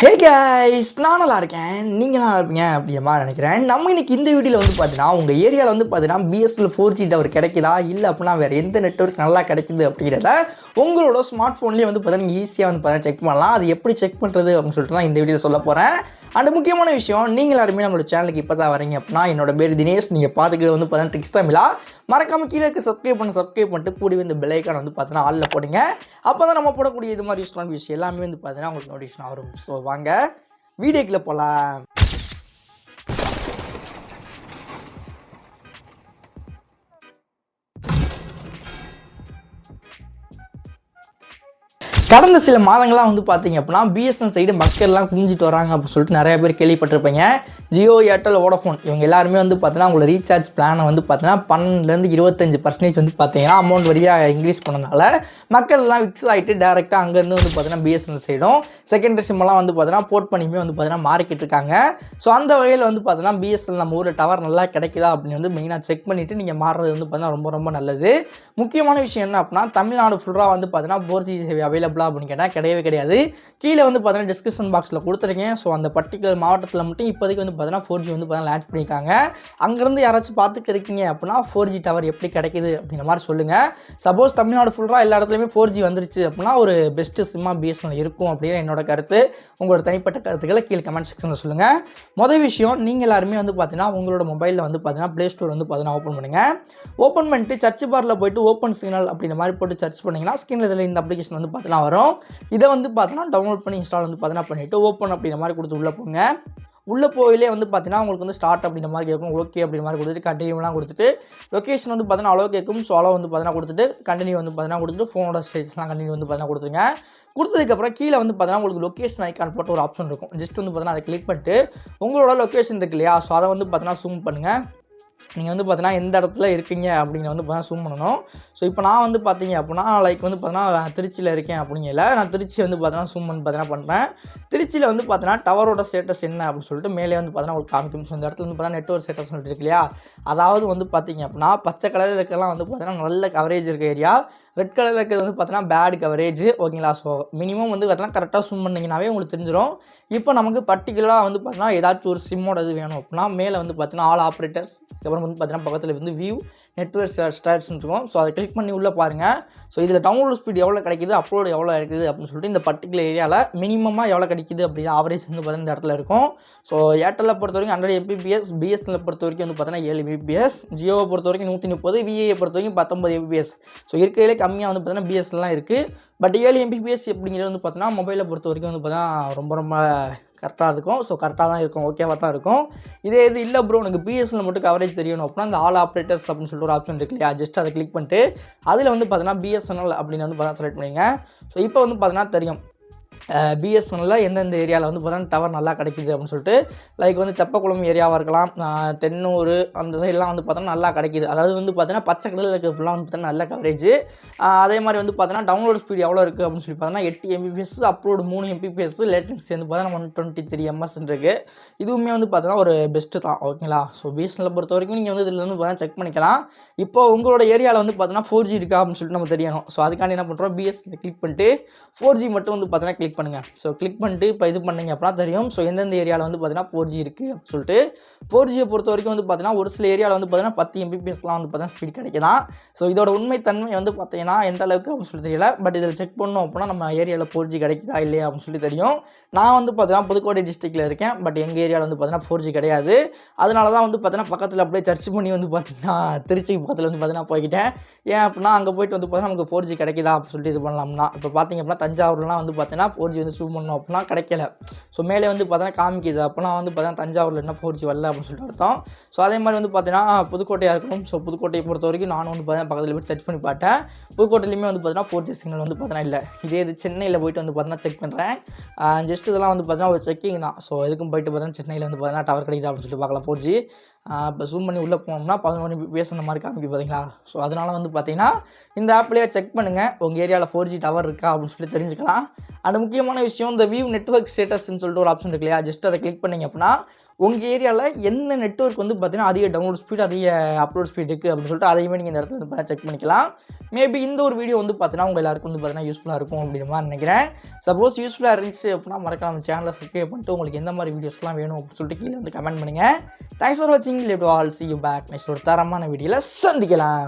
Hey guys நான் நல்லா இருக்கேன். நீங்கள் நல்லா இருப்பீங்க அப்படிமா நினைக்கிறேன். நம்ம இன்னைக்கு இந்த வீடியோவில் வந்து பார்த்தீங்கன்னா உங்கள் ஏரியாவில் வந்து பார்த்தீங்கன்னா பிஎஸ்எல் ஃபோர் ஜி டவர் கிடைக்குதா? இல்லை அப்படின்னா வேறு எந்த நெட்வொர்க் நல்லா கிடைக்குது அப்படிங்கிறத உங்களோட ஸ்மார்ட் ஃபோன்லேயே வந்து பார்த்தீங்கன்னா ஈஸியாக வந்து பார்த்தீங்கன்னா செக் பண்ணலாம். அது எப்படி செக் பண்ணுறது அப்படின்னு சொல்லிட்டு தான் இந்த வீடியோவில் சொல்ல போகிறேன் அண்ட் முக்கியமான விஷயம் நீங்கள் எல்லாருமே நம்மளோட சேனலுக்கு இப்போ தான் வரீங்க அப்படின்னா என்னோட பேர் தினேஷ். நீங்கள் பார்த்துக்கிட்டு வந்து பார்த்தீங்கன்னா ட்ரிக்ஸ் தமிழா மறக்காம கீழே இருக்க சப்ஸ்கிரைப் பண்ண சப்ஸ்கிரைப் பண்ணிட்டு கூடி இந்த பிளேக்கான வந்து பார்த்தீங்கன்னா ஆளில் போடுங்க. அப்போ தான் நம்ம போடக்கூடிய இது மாதிரி யூஸ்ஃபுல்லான விஷயம் எல்லாமே வந்து பார்த்தீங்கன்னா உங்களுக்கு நோட்டிஃபிகேஷன் வரும். ஸோ வாங்க வீடியோக்குள்ளே போகலாம் கடந்த சில மாதங்களாக வந்து பார்த்தீங்க அப்படின்னா பிஎஸ்என் சைடு மக்கள்லாம் குஞ்சிட்டு வராங்க அப்படின்னு சொல்லிட்டு நிறைய பேர் கேள்விப்பட்டிருப்பீங்க. ஜியோ ஏர்டெல் வோடஃபோன் இவங்க எல்லாருமே வந்து பார்த்தீங்கன்னா உங்களோட ரீசார்ஜ் பிளானை வந்து பார்த்தீங்கன்னா பன்னெண்டுலேருந்து இருபத்தஞ்சு பர்சன்டேஜ் வந்து பார்த்தீங்கன்னா அமௌண்ட் வழியாக இன்க்ரீஸ் பண்ணனால மக்கள் எல்லாம் ஃபிக்ஸ் ஆகிட்டு டேரெக்டாக அங்கேருந்து வந்து பார்த்தீங்கன்னா பிஎஸ்என்எல் சைடும் செகண்டரி சிம்மெல்லாம் வந்து பார்த்தீங்கன்னா போர்ட் பண்ணியுமே வந்து பார்த்தீங்கன்னா மாறிக்கிட்டு இருக்காங்க ஸோ அந்த வகையில் வந்து பார்த்தீங்கன்னா பிஎஸ்என்எல் நம்ம ஊரில் டவர் நல்லா கிடைக்குதா அப்படின்னு வந்து மெயினாக செக் பண்ணிவிட்டு நீங்கள் மாறுறது வந்து பார்த்தீங்கன்னா ரொம்ப ரொம்ப நல்லது முக்கியமான விஷயம் என்ன அப்படின்னா தமிழ்நாடு ஃபுல்லாக வந்து பார்த்தீங்கன்னா போர் ஜி சேவை அவைலபிளாக அப்படின்னு கேட்டால் கிடையவே கிடையாது கீழே வந்து பார்த்தீங்கன்னா டிஸ்கிரிப்ஷன் பாக்ஸில் கொடுத்துருக்கேன் ஸோ அந்த பர்டிகுலர் மாவட்டத்தில் மட்டும் இப்போதைக்கு வந்து பார்த்தீங்கன்னா ஃபோர் ஜி வந்து பார்த்தீங்கன்னா லான்ச் பண்ணியிருக்காங்க. அங்கேருந்து யாராச்சும் பார்த்துக்க இருக்கீங்க அப்படின்னா ஃபோர் ஜி டவர் எப்படி கிடைக்குது அப்படிங்கிற மாதிரி சொல்லுங்கள் சப்போஸ் தமிழ்நாடு ஃபுல்லாக எல்லா இடத்துலையுமே ஃபோர் ஜி வந்துருச்சு அப்படின்னா ஒரு பெஸ்ட்டு சிம்மா பிஎஸ்என்எல் இருக்கும் அப்படின்னு என்னோட கருத்து. உங்களோட தனிப்பட்ட கருத்துக்களை கீழே கமெண்ட் செக்ஷனில் சொல்லுங்கள் மொதல் விஷயம் நீங்கள் எல்லாருமே வந்து பார்த்தீங்கன்னா உங்களோட மொபைலில் வந்து பார்த்தீங்கன்னா ப்ளே ஸ்டோர் வந்து பார்த்தீங்கன்னா ஓப்பன் பண்ணுங்கள் ஓப்பன் பண்ணிட்டு சர்ச் பாரில் போயிட்டு ஓப்பன் சிக்னல் அப்படின்ற மாதிரி போட்டு சர்ச் பண்ணிங்கன்னா ஸ்க்ரீனில் இதில் இந்த அப்ளிகேஷன் வந்து பார்த்தீங்கன்னா வரும். இதை வந்து பார்த்தீங்கன்னா டவுன்லோட் பண்ணி இன்ஸ்டால் வந்து பார்த்தீங்கன்னா பண்ணிவிட்டு ஓப்பன் அப்படின்ற மாதிரி கொடுத்து உள்ளே போங்க. உள்ளே போயிலே வந்து பார்த்தீங்கன்னா உங்களுக்கு வந்து ஸ்டார்ட் அப்படின்ற மாதிரி கேட்கும் ஓகே அப்படின்ற மாதிரி கொடுத்துட்டு கண்டினியூலாம் கொடுத்துட்டு லொக்கேஷன் வந்து பார்த்தீங்கன்னா அளவு கேட்கும் ஸோ அளவு வந்து பார்த்தீங்கன்னா கொடுத்துட்டு கண்டினியூ வந்து பார்த்தீங்கன்னா கொடுத்துட்டு ஃபோனோட ஸ்டேஜஸ்லாம் கண்டினியூ வந்து பார்த்தீங்கன்னா கொடுத்துருங்க. கொடுத்ததுக்கப்புறம் கீழே வந்து பார்த்தீங்கன்னா உங்களுக்கு லொக்கேஷன் ஐக்கான் போட்டு ஒரு ஆப்ஷன் இருக்கும். ஜஸ்ட் வந்து பார்த்தீங்கன்னா அதை கிளிக் பண்ணிட்டு உங்களோட லொக்கேஷன் இருக்கு இல்லையா? ஸோ அதை வந்து பார்த்தீங்கன்னா ஜூம் பண்ணுங்கள் நீங்கள் வந்து பார்த்தீங்கன்னா எந்த இடத்துல இருக்கீங்க அப்படிங்கிற வந்து பார்த்தீங்கன்னா ஜூம் பண்ணணும். ஸோ இப்போ நான் வந்து பார்த்தீங்க அப்படின்னா லைக் வந்து பார்த்தீங்கன்னா திருச்சியில் இருக்கேன் அப்படிங்கல நான் திருச்சி வந்து பார்த்தீங்கன்னா ஜூம் பண்ணி பார்த்தீங்கன்னா பண்ணுறேன் திருச்சியில் வந்து பார்த்தீங்கன்னா டவரோட ஸ்டேட்டஸ் என்ன அப்படின்னு சொல்லிட்டு மேலே வந்து பார்த்தீங்கன்னா ஒரு காமிக்கும். ஸோ இந்த இடத்துல வந்து பார்த்தீங்கன்னா நெட்ஒர்க் ஸ்டேட்டஸ் சொல்லிட்டு இருக்கு இல்லையா? அதாவது வந்து பார்த்தீங்க அப்படின்னா பச்சை கலரில் இருக்கலாம் வந்து பார்த்தீங்கன்னா நல்ல கவரேஜ் இருக்க ஏரியா ரெட் கலரில் இருக்கிறது வந்து பார்த்தீங்கன்னா பேட் கவரேஜ் ஓகேங்களா ஸோ மினிமம் வந்து பார்த்தீங்கன்னா கரெக்டாக ஸ்விம் பண்ணிங்கனாவே உங்களுக்கு தெரிஞ்சிடும் இப்போ நமக்கு பர்டிகுலராக வந்து பார்த்தீங்கன்னா ஏதாச்சும் ஒரு சிம்மோட இது வேணும் அப்படின்னா மேலே வந்து பார்த்தீங்கன்னா ஆல் ஆப்ரேட்டர்ஸ் அப்புறம் வந்து பார்த்தீங்கன்னா பக்கத்தில் வந்து வியூ நெட்ஒர்க் ஸ்டாட்ஸ்னு இருக்கும். ஸோ அதை கிளிக் பண்ணி உள்ளே பாருங்கள் ஸோ இதில் டவுன்லோட் ஸ்பீட் எவ்வளோ கிடைக்குது அப்லோடு எவ்வளோ இருக்குது அப்படின்னு சொல்லிட்டு இந்த பர்டிகுலர் ஏரியாவில் மினிமமாக எவ்வளோ கிடைக்குது அப்படின்னு ஆவரேஜ் வந்து பார்த்தீங்கன்னா இந்த இடத்துல இருக்கும். ஸோ ஏர்டெல்லை பொறுத்த வரைக்கும் ஹண்ட்ரட் எம்பிபிஎஸ் பிஎஸ்என்எல் பொறுத்த வரைக்கும் வந்து பார்த்தீங்கன்னா ஏழு எம்பிபிஎஸ் ஜியோவை பொறுத்த வரைக்கும் நூற்றி முப்பது விஏயை பொறுத்த வரைக்கும் பத்தொம்பது எம்பிபிஎஸ் ஸோ இருக்கிறதுலே கம்மியாக வந்து பார்த்தீங்கன்னா பிஎஸ்என்லாம் இருக்குது பட் ஏழு எம்பிபிஎஸ் அப்படிங்கிறது வந்து பார்த்தீங்கன்னா மொபைலை பொறுத்த வரைக்கும் வந்து பார்த்தீங்கன்னா ரொம்ப ரொம்ப கரெக்டாக இருக்கும். ஸோ கரெக்டாக தான் இருக்கும். ஓகேவாக தான் இருக்கும். இதே இது இல்லை ப்ரோ எனக்கு பிஎஸ்எல் மட்டும் கவரேஜ் தெரியணும் அப்படின்னா அந்த ஆல் ஆப்ரேட்டர்ஸ் அப்படின்னு சொல்லிட்டு ஒரு ஆப்ஷன் இருக்கு இல்லையா? ஜஸ்ட் அதை கிளிக் பண்ணிட்டு அதில் வந்து பார்த்தீங்கன்னா பிஎஸ்என்எல் அப்படின்னு வந்து பார்த்தீங்கன்னா செலக்ட் பண்ணிங்க ஸோ இப்போ வந்து பார்த்தீங்கன்னா தெரியும். பிஎஸ்என்எல்ல எந்தெந்த ஏரியாவில் வந்து பார்த்தீங்கன்னா டவர் நல்லா கிடைக்குது அப்படின்னு சொல்லிட்டு லைக் வந்து தெப்பக்குளம் ஏரியாவாக இருக்கலாம் தென்னூர் அந்த சைட்லாம் வந்து பார்த்தோன்னா நல்லா கிடைக்குது. அதாவது வந்து பார்த்தீங்கன்னா பச்சை கடலில் இருக்க ஃபுல்லாக வந்து பார்த்தீங்கன்னா நல்ல கவரேஜ் அதே மாதிரி வந்து பார்த்தீங்கன்னா டவுன்லோட் ஸ்பீடு எவ்வளோ இருக்குது அப்படின்னு சொல்லி பார்த்தீங்கன்னா எட்டு எம்பிபிஎஸ் அப்லோடு மூணு எம்பிபிஎஸ் லேட்டன்சி வந்து பார்த்தீங்கன்னா ஒன் டுவெண்ட்டி த்ரீ எம்எஸ் இருக்குது இதுவுமே வந்து பார்த்தீங்கன்னா ஒரு பெஸ்ட்டு தான் ஓகேங்களா ஸோ பிஎஸ்என்எல் பொறுத்த வரைக்கும் நீங்கள் வந்து இதில் வந்து பார்த்தீங்கன்னா செக் பண்ணிக்கலாம். இப்போ உங்களோட ஏரியாவில் வந்து பார்த்தீங்கன்னா ஃபோர் ஜி இருக்கா அப்படின்னு சொல்லிட்டு நம்ம தெரியணும். ஸோ அதுக்காண்டி என்ன பண்ணுறோம் பிஎஸ்என்எல் கிளிக் பண்ணிட்டு ஃபோர் ஜி மட்டும் வந்து பார்த்தீங்கன்னா கிளிக் பண்ணுங்கள் ஸோ கிளிக் பண்ணிட்டு இப்போ இது பண்ணிங்க அப்படின்னா தெரியும் ஸோ எந்தெந்த ஏரியாவில் வந்து பார்த்தீங்கன்னா ஃபோர் ஜி இருக்குது அப்படின்னு சொல்லிட்டு ஃபோர் ஜியை பொறுத்த வரைக்கும் வந்து பார்த்தீங்கன்னா ஒரு சில ஏரியாவில் வந்து பார்த்தீங்கன்னா பத்து எம்பிபிஎஸ்லாம் வந்து பார்த்தீங்கன்னா ஸ்பீட் கிடைக்குதான் ஸோ இதோட உண்மை தன்மை வந்து பார்த்தீங்கன்னா எந்த அளவுக்கு அப்படின்னு சொல்லி தெரியல பட் இதில் செக் பண்ணோம் அப்படின்னா நம்ம ஏரியாவில் ஃபோர் ஜி கிடைக்குதா இல்லையா அப்படின்னு சொல்லி தெரியும் நான் வந்து பார்த்தீங்கன்னா புதுக்கோட்டை டிஸ்ட்ரிக்டில் இருக்கேன் பட் எங்கள் ஏரியாவில் வந்து பார்த்தீங்கன்னா ஃபோர் ஜி கிடையாது அதனால தான் வந்து பார்த்தீங்கன்னா பக்கத்தில் அப்படியே சர்ச் பண்ணி வந்து பார்த்தீங்கன்னா திருச்சிக்கு பக்கத்தில் வந்து பார்த்தீங்கன்னா போய்கிட்டேன் ஏன் அப்படின்னா அங்கே போயிட்டு வந்து பார்த்தீங்கன்னா நமக்கு ஃபோர் ஜி கிடைக்குதா அப்படின்னு சொல்லிட்டு இது பண்ணலாம்னா இப்போ பார்த்தீங்க அப்படின்னா தஞ்சாவூர்லாம் வந்து பார்த்தீங்கன்னா ஃபோர் ஜி வந்து ஜூம் பண்ணோம் அப்படின்னா கிடைக்கல. ஸோ மேலே வந்து பார்த்தீங்கன்னா காமிக்குது. அப்போனா வந்து பார்த்தீங்கன்னா தஞ்சாவூரில் என்ன ஃபோர் ஜி வரல அப்படின்னு சொல்லிட்டு அர்த்தம். ஸோ அதே மாதிரி வந்து பார்த்தீங்கன்னா புதுக்கோட்டையாக இருக்கணும். ஸோ புதுக்கோட்டையை பொறுத்த வரைக்கும் நானும் வந்து பார்த்தீங்கன்னா பக்கத்தில் போய் செக் பண்ணி பார்த்தேன். புதுக்கோட்டையிலுமே வந்து பார்த்தீங்கன்னா ஃபோர் ஜி சிக்னல் வந்து பார்த்தீங்கன்னா இல்லை. இதே இது சென்னையில் போயிட்டு வந்து பார்த்தீங்கன்னா செக் பண்ணுறேன் ஜஸ்ட் இதெல்லாம் வந்து பார்த்தீங்கன்னா ஒரு செக்கிங் தான். ஸோ எதுக்கும் போயிட்டு பார்த்தீங்கன்னா சென்னையில் வந்து பார்த்தீங்கன்னா டவர் கிடைக்குதா அப்படின்னு சொல்லிட்டு பார்க்கலாம் ஃபோர் ஜி இப்போ ஜூம் பண்ணி உள்ளே போனோம்னா பதினொன்று பிபிஎஸ் அந்த மாதிரி காமிக்கு பார்த்தீங்களா ஸோ அதனால் வந்து பார்த்தீங்கன்னா இந்த ஆப்லேயே செக் பண்ணுங்கள் உங்கள் ஏரியாவில் ஃபோர் ஜி டவர் இருக்கா அப்படின்னு சொல்லி தெரிஞ்சுக்கலாம். அண்ட் முக்கியமான விஷயம் இந்த வியூ நெட்ஒர்க் ஸ்டேட்டஸ்ன்னு சொல்லிட்டு ஒரு ஆப்ஷன் இருக்கு இல்லையா? ஜஸ்ட் அதை கிளிக் பண்ணிங்க அப்படின்னா உங்கள் ஏரியாவில் எந்த நெட்வொர்க் வந்து பார்த்தீங்கன்னா அதிக டவுன்லோட் ஸ்பீட் அதிக அப்லோட் ஸ்பீட் இருக்குது அப்படின்னு சொல்லிட்டு அதையுமே நீங்கள் இந்த இடத்துல வந்து பார்த்தா செக் பண்ணிக்கலாம். மேபி இந்த ஒரு வீடியோ வந்து பார்த்தீங்கன்னா உங்கள் எல்லாருக்கும் வந்து பார்த்தீங்கன்னா யூஸ்ஃபுல்லாக இருக்கும் அப்படின்ற மாதிரி நினைக்கிறேன். சப்போஸ் யூஸ்ஃபுல்லாக இருந்துச்சு அப்படின்னா மறக்காம அந்த சேனலை சப்ஸ்கிரைப் பண்ணிட்டு உங்களுக்கு எந்த மாதிரி வீடியோஸ்லாம் வேணும் அப்படின்னு சொல்லிட்டு கீழே வந்து கமெண்ட் பண்ணுங்கள் தேங்க்ஸ் ஃபார் வாட்சிங் live all see you back next ஒரு தரமான வீடியோவில் சந்திக்கலாம்.